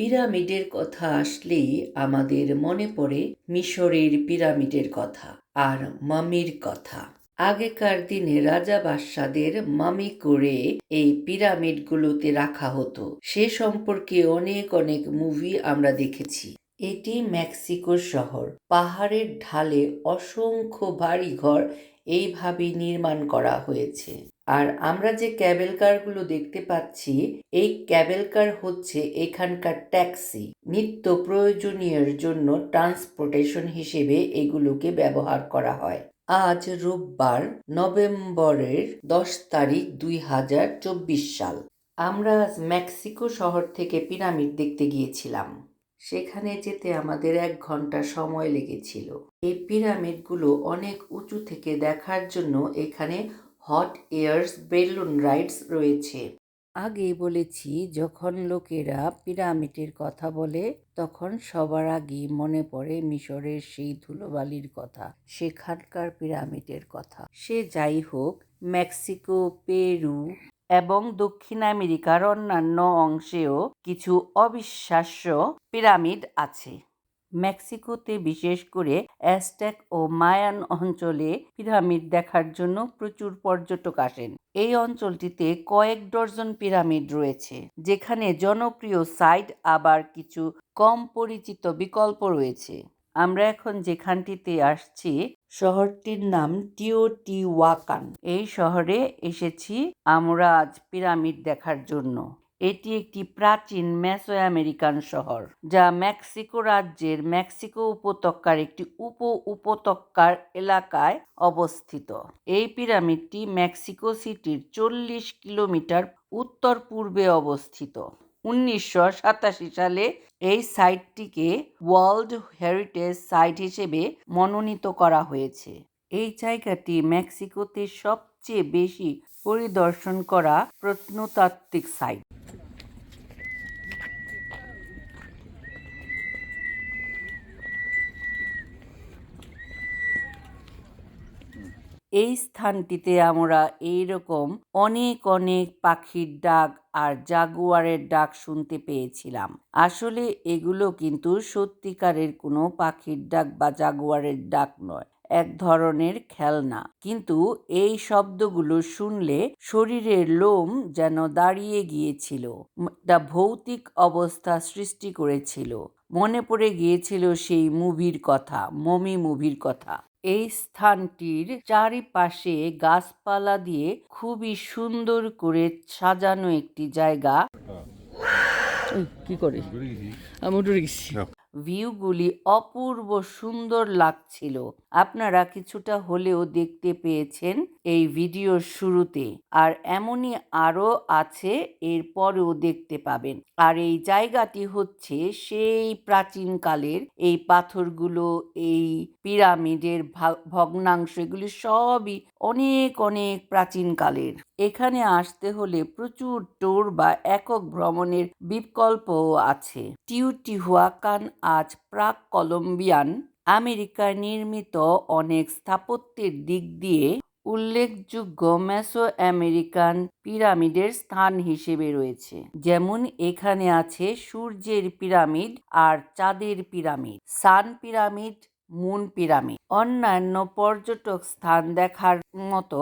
পিরামিডের কথা আসলেই আমাদের মনে পড়ে মিশরের পিরামিডের কথা আর মামির কথা। আগেকার দিনে রাজা বাদশাদের মামি করে এই পিরামিডগুলোতে রাখা হতো। সে সম্পর্কে অনেক অনেক মুভি আমরা দেখেছি। এটি মেক্সিকো শহর। পাহাড়ের ঢালে অসংখ্য বাড়িঘর এইভাবে নির্মাণ করা হয়েছে। আর আমরা যে ক্যাবেল কারগুলো দেখতে পাচ্ছি, এই ক্যাবেল কার হচ্ছে এখানকার ট্যাক্সি। নিত্য প্রয়োজনীয়ের জন্য ট্রান্সপোর্টেশন হিসেবে এগুলোকে ব্যবহার করা হয়। আজ রোববার, নভেম্বরের দশ তারিখ দুই হাজার চব্বিশ সাল। আমরা আজ মেক্সিকো শহর থেকে পিরামিড দেখতে গিয়েছিলাম। সেখানে যেতে আমাদের এক ঘণ্টা সময় লেগেছিল। এই পিরামিডগুলো অনেক উঁচু থেকে দেখার জন্য এখানে হট এয়ার্স বেলুন রাইডস রয়েছে। আগে বলেছি, যখন লোকেরা পিরামিডের কথা বলে, তখন সবার আগে মনে পড়ে মিশরের সেই ধুলোবালির কথা, সেখানকার পিরামিডের কথা। সে যাই হোক, মেক্সিকো, পেরু এবং দক্ষিণ আমেরিকার অন্যান্য অংশেও কিছু অবিশ্বাস্য পিরামিড আছে। মেক্সিকোতে বিশেষ করে অ্যাজটেক ও মায়ান অঞ্চলে পিরামিড দেখার জন্য প্রচুর পর্যটক আসেন। এই অঞ্চলটিতে কয়েক ডজন পিরামিড রয়েছে, যেখানে জনপ্রিয় সাইট আবার কিছু কম পরিচিত বিকল্প রয়েছে। আমরা এখন যেখানটিতে আসছি শহরটির নাম টিওটিওয়াকান। এই শহরে এসেছি আমরা আজ পিরামিড দেখার জন্য। এটি একটি প্রাচীন মেসো আমেরিকান শহর, যা মেক্সিকো রাজ্যের মেক্সিকো উপত্যকার একটি উপ উপত্যকার এলাকায় অবস্থিত। এই পিরামিডটি মেক্সিকো সিটির চল্লিশ কিলোমিটার উত্তর পূর্বে অবস্থিত। উনিশশো সাতাশি সালে এই সাইটটিকে ওয়ার্ল্ড হেরিটেজ সাইট হিসেবে মনোনীত করা হয়েছে। এই জায়গাটি মেক্সিকোতে সবচেয়ে বেশি পরিদর্শন করা প্রত্নতাত্ত্বিক সাইট। এই স্থানটিতে আমরা এইরকম অনেক অনেক পাখির ডাক আর জাগুয়ারের ডাক শুনতে পেয়েছিলাম। আসলে এগুলো কিন্তু সত্যিকারের কোনো পাখির ডাক বা জাগুয়ারের ডাক নয়, এক ধরনের খেলনা। কিন্তু এই শব্দগুলো শুনলে শরীরের লোম যেন দাঁড়িয়ে গিয়েছিল তা ভৌতিক অবস্থা সৃষ্টি করেছিল। মনে পড়ে গিয়েছিল সেই মুভির কথা, মমি মুভির কথা। এই স্থানটির চারিপাশে গাছপালা দিয়ে খুবই সুন্দর করে সাজানো একটি জায়গা। কি করে আমি ভিউগুলি অপূর্ব সুন্দর লাগছিল। আপনারা কিছুটা হলেও দেখতে পেয়েছেন এই ভিডিওর শুরুতে। আর এমনই আরও আছে, এরপরেও দেখতে পাবেন। আর এই জায়গাটি হচ্ছে সেই প্রাচীনকালের এই পাথরগুলো, এই পিরামিডের ভগ্নাংশ, এগুলি সবই অনেক অনেক প্রাচীনকালের। এখানে আসতে হলে প্রচুর টোর বা একক ভ্রমণের বিকল্পও আছে। টিউটিহুয়াকান আজ প্রাক কলম্বিয়ান আমেরিকায় নির্মিত অনেক স্থাপত্যের দিক দিয়ে উল্লেখযোগ্য মেসো আমেরিকান পিরামিডের স্থান হিসেবে রয়েছে। যেমন এখানে আছে সূর্যের পিরামিড আর চাঁদের pyramid, sun pyramid, moon pyramid. অন্যান্য পর্যটক স্থান দেখার মতো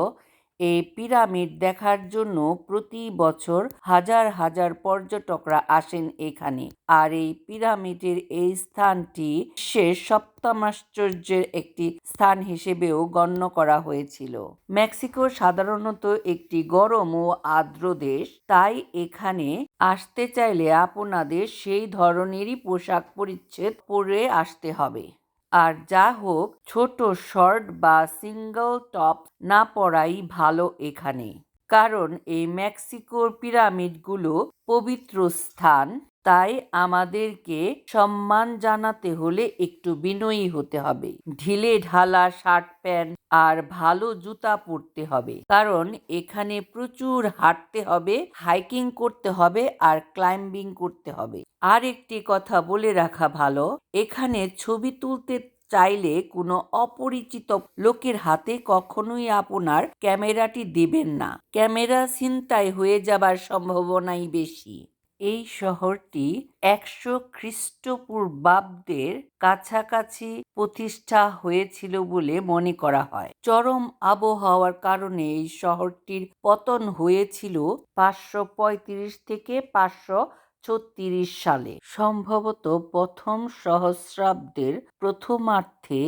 এই পিরামিড দেখার জন্য প্রতি বছর হাজার হাজার পর্যটকরা আসেন এখানে। আর এই পিরামিডের এই স্থানটি বিশ্বের সপ্তম আশ্চর্যের একটি স্থান হিসেবেও গণ্য করা হয়েছিল। মেক্সিকো সাধারণত একটি গরম ও আর্দ্র দেশ, তাই এখানে আসতে চাইলে আপনাদের সেই ধরনেরই পোশাক পরিচ্ছেদ পরে আসতে হবে। আর যা হোক, ছোট শর্ট বা সিঙ্গল টপ না পরাই ভালো এখানে। কারণ এই মেক্সিকোর পিরামিডগুলো পবিত্র স্থান। তাই আমাদেরকে সম্মান জানাতে হলে একটু বিনয়ী হতে হবে। ঢিলে ঢালা শার্ট প্যান্ট আর ভালো জুতা পরতে হবে। কারণ এখানে প্রচুর হাঁটতে হবে, হাইকিং করতে হবে আর ক্লাইম্বিং করতে হবে। আর একটি কথা বলে রাখা ভালো, এখানে ছবি তুলতে চাইলে কোনো অপরিচিত লোকের হাতে কখনোই আপনার ক্যামেরাটি দেবেন না। ক্যামেরা ছিনতাই হয়ে যাবার সম্ভাবনাই বেশি। এই শহরটি একশো খ্রিস্টপূর্বাব্দের কাছাকাছি প্রতিষ্ঠা হয়েছিল বলে মনে করা হয়। চরম আবহাওয়ার কারণে এই শহরটির পতন হয়েছিল পাঁচশো পঁয়ত্রিশ থেকে পাঁচশো ছত্রিশ সালে। সম্ভবত প্রথম সহস্রাব্দের প্রথমার্ধে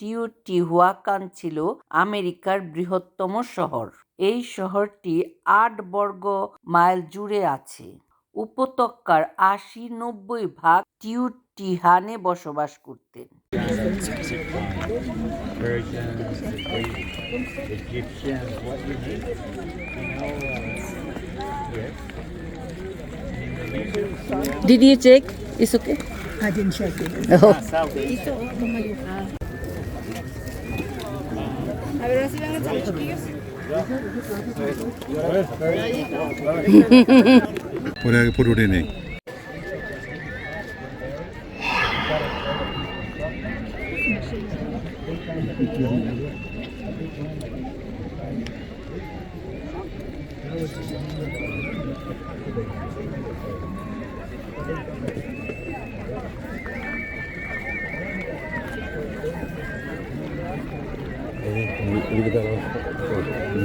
টিওটিহুয়াকান ছিল আমেরিকার বৃহত্তম শহর। এই শহরটি আট বর্গ মাইল জুড়ে আছে। উপত্যকার আশি নব্বই ভাগ টিউটিহানে বসবাস করতেন।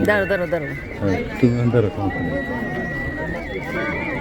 দাঁড়ো দাঁড়ো দাঁড়ো তুমি আন্দার সমস্যা নেই সবুজ একটা ফটো দিন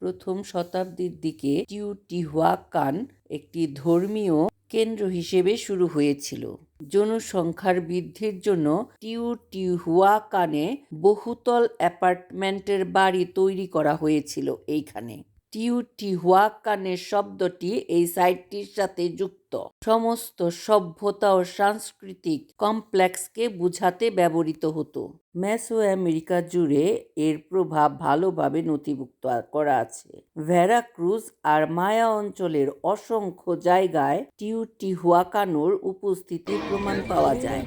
প্রথম শতাব্দীর দিকে টিউটিহুয়াকান একটি ধর্মীয় কেন্দ্র হিসেবে শুরু হয়েছিল। জনসংখ্যার বৃদ্ধির জন্য টিউটিহুয়াকানে বহুতল অ্যাপার্টমেন্টের বাড়ি তৈরি করা হয়েছিল এইখানে। টিউটিহুয়াকানের শব্দটি এই সাইটটির সাথে যুক্ত। সমস্ত সভ্যতা ও সাংস্কৃতিক কমপ্লেক্সকে বুঝাতে ব্যবহৃত হতো। মেসো আমেরিকা জুড়ে এর প্রভাব ভালোভাবে নথিভুক্ত করা আছে। ভেরাক্রুজ আর মায়া অঞ্চলের অসংখ্য জায়গায় টিউটিহুয়াকানোর উপস্থিতির প্রমাণ পাওয়া যায়।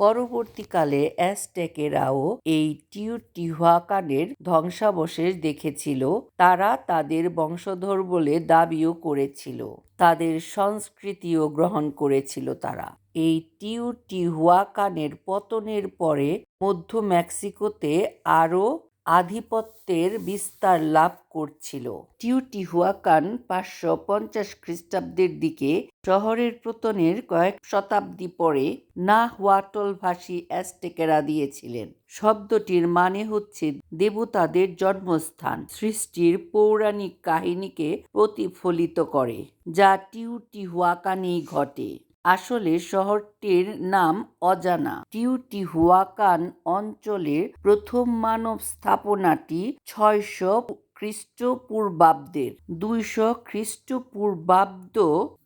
পরবর্তীকালে অ্যাজটেকেরাও এই টিউটিহুয়াকানের ধ্বংসাবশেষ দেখেছিল। তারা তাদের বংশধর বলে দাবিও করেছিল। তাদের সংস্কৃতিও গ্রহণ করেছিল তারা। এই টিউটিহুয়াকানের পতনের পরে মধ্য মেক্সিকোতে আরও আধিপত্যের বিস্তার লাভ করছিল। টিউটিহুয়াকান পাঁচশো পঞ্চাশ খ্রিস্টাব্দের দিকে শহরের প্রতনের কয়েক শতাব্দী পরে না হোয়াটল ভাষী অ্যাস্টেকেরা দিয়েছিলেন। শব্দটির মানে হচ্ছে দেবতাদের জন্মস্থান। সৃষ্টির পৌরাণিক কাহিনীকে প্রতিফলিত করে, যা টিউটিহুয়াকানেই ঘটে। আসলে শহরটির নাম অজানা। টিউটিহুয়াকান অঞ্চলের প্রথম মানব স্থাপনাটি ছয়শো খ্রিস্টপূর্বাব্দের দুইশো খ্রিস্টপূর্বাব্দ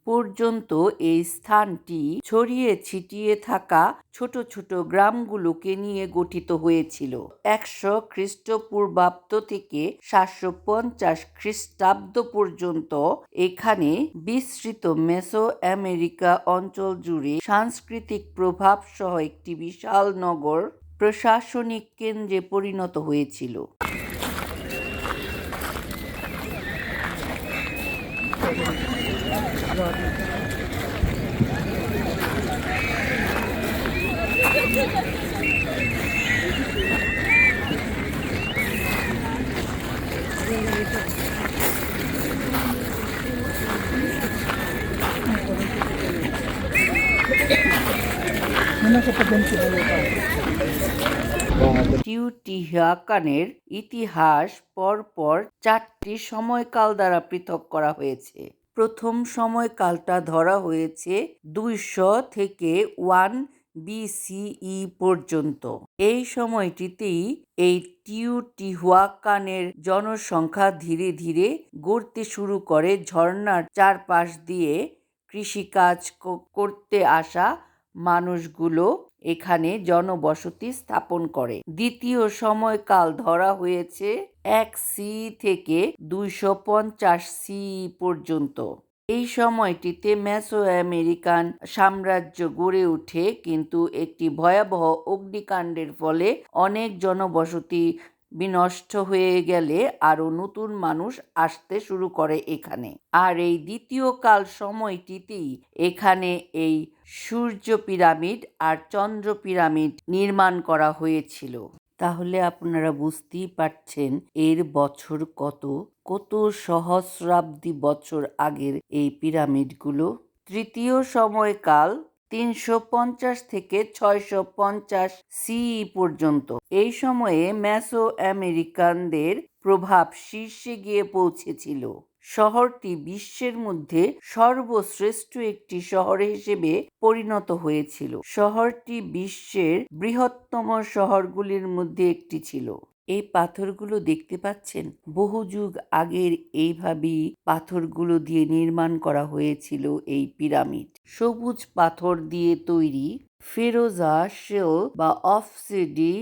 পর্যন্ত এই স্থানটি ছড়িয়ে ছিটিয়ে থাকা ছোট ছোট গ্রামগুলোকে নিয়ে গঠিত হয়েছিল। একশো খ্রিস্টপূর্বাব্দ থেকে সাতশো পঞ্চাশ খ্রিস্টাব্দ পর্যন্ত এখানে বিস্তৃত মেসো আমেরিকা অঞ্চল জুড়ে সাংস্কৃতিক প্রভাব সহ একটি বিশাল নগর প্রশাসনিক কেন্দ্রে পরিণত হয়েছিল। টিউটিহাকানের ইতিহাস পরপর চারটি সময়কাল দ্বারা পৃথক করা হয়েছে। প্রথম সময়কালটা ধরা হয়েছে দুইশো থেকে ওয়ান বিসিই পর্যন্ত। এই সময়টিতেই এই টিউটিহুয়াকানের জনসংখ্যা ধীরে ধীরে গড়তে শুরু করে, ঝর্ণার চারপাশ দিয়ে কৃষিকাজ করতে আসা মানুষগুলো এখানে জনবসতি স্থাপন করে। দ্বিতীয় সময়কাল ধরা হয়েছে এক সি থেকে দুইশো পঞ্চাশ সি পর্যন্ত। এই সময়টিতে মেসো আমেরিকান সাম্রাজ্য গড়ে ওঠে, কিন্তু একটি ভয়াবহ অগ্নিকাণ্ডের ফলে অনেক জনবসতি বিনষ্ট হয়ে গেলে আরও নতুন মানুষ আসতে শুরু করে এখানে। আর এই দ্বিতীয় কাল সময়টিতেই এখানে এই সূর্য পিরামিড আর চন্দ্র পিরামিড নির্মাণ করা হয়েছিল। তাহলে আপনারা বুঝতেই পারছেন এর বছর কত কত সহস্রাব্দী বছর আগের এই পিরামিডগুলো। তৃতীয় সময়কাল তিনশো পঞ্চাশ থেকে ছয়শো পঞ্চাশ সিই পর্যন্ত। এই সময়ে ম্যাসো আমেরিকানদের প্রভাব শীর্ষে গিয়ে পৌঁছেছিল। শহরটি বিশ্বের মধ্যে সর্বশ্রেষ্ঠ একটি শহর হিসেবে পরিণত হয়েছিল। শহরটি বিশ্বের বৃহত্তম শহরগুলির মধ্যে একটি ছিল। এই পাথরগুলো দেখতে পাচ্ছেন? বহু যুগ আগের এইভাবেই পাথরগুলো দিয়ে নির্মাণ করা হয়েছিল এই পিরামিড। সবুজ পাথর দিয়ে তৈরি ফেরোজা শেল বা অফসিডি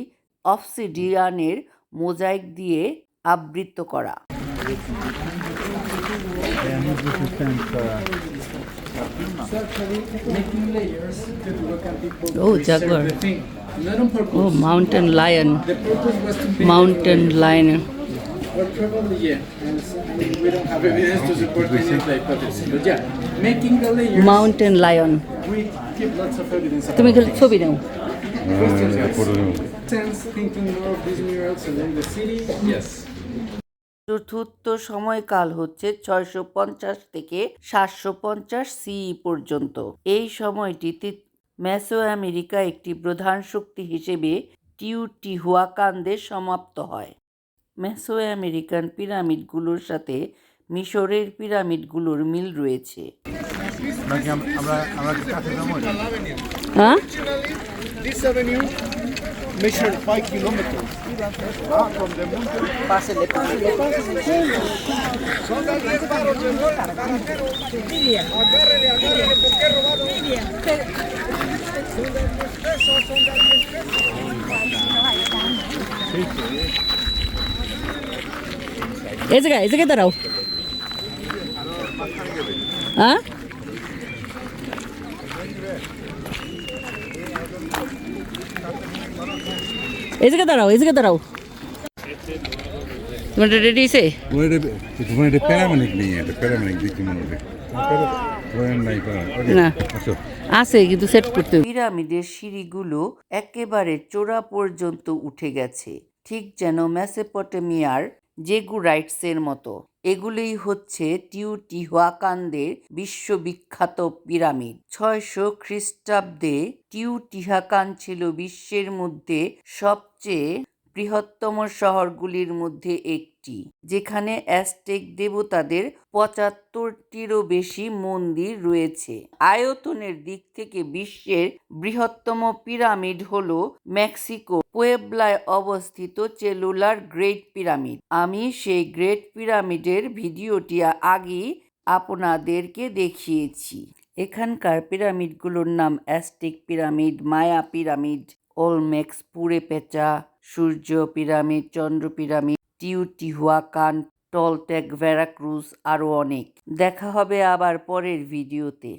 অফসিডিয়ানের মোজাইক দিয়ে আবৃত করা। Oh, to Oh, mountain lion. Mountain lion. Or probably yeah. And we don't have evidence to support any of the hypothesis. But yeah, making the layers. Mountain lion. We keep lots of evidence. তুমি. ছবি নাও Sense thinking. চতুর্থ সময়কাল হচ্ছে ছয়শো পঞ্চাশ থেকে সাতশো পঞ্চাশ সিই পর্যন্ত এই সময়টিতে মেসো আমেরিকা একটি প্রধান শক্তি হিসেবে টিউটিহুয়াকানদের সমাপ্ত হয়। মেসো আমেরিকান পিরামিডগুলোর সাথে মিশরের পিরামিডগুলোর মিল রয়েছে। হ্যাঁ? Measured five kilometers. From the mountain. এই জায়গায় এই জায়গায় দাঁড়াও। হ্যাঁ? এই জায়গায় দাঁড়াও এই জায়গায় দাঁড়াও। তোমার রেডি আছে তোমার এটা প্যারামেনিক নেই এটা প্যারামেনিক দেখি মনে হয়। না। আছে, কিন্তু সেট করতে পিরামিডের সিঁড়িগুলো একেবারে চোরা পর্যন্ত উঠে গেছে, ঠিক যেন মেসোপটেমিয়ার জেগুরাইটসের মতো। এগুলোই হচ্ছে টিউ টিউটিহুয়াকানদের বিশ্ববিখ্যাত পিরামিড। ছয়শো খ্রিস্টাব্দে টিউটিহাকান ছিল বিশ্বের মধ্যে সবচেয়ে বৃহত্তম শহরগুলির মধ্যে একটি, যেখানে অ্যাস্টেক দেবতাদের পঁচাত্তরটিরও বেশি মন্দির রয়েছে। আয়তনের দিক থেকে বিশ্বের বৃহত্তম পিরামিড হল মেক্সিকো, পুয়েবলায় অবস্থিত চেলুলার গ্রেট পিরামিড। আমি সেই গ্রেট পিরামিডের ভিডিওটি আগেই আপনাদেরকে দেখিয়েছি। এখানকার পিরামিডগুলোর নাম Aztec pyramid, Maya pyramid Olmecs Purepecha সূর্য পিরামিড চন্দ্র পিরামিড টিউটিহুয়াকান টলটেক ভেরাক্রুজ আরও অনেক। দেখা হবে আবার পরের ভিডিওতে।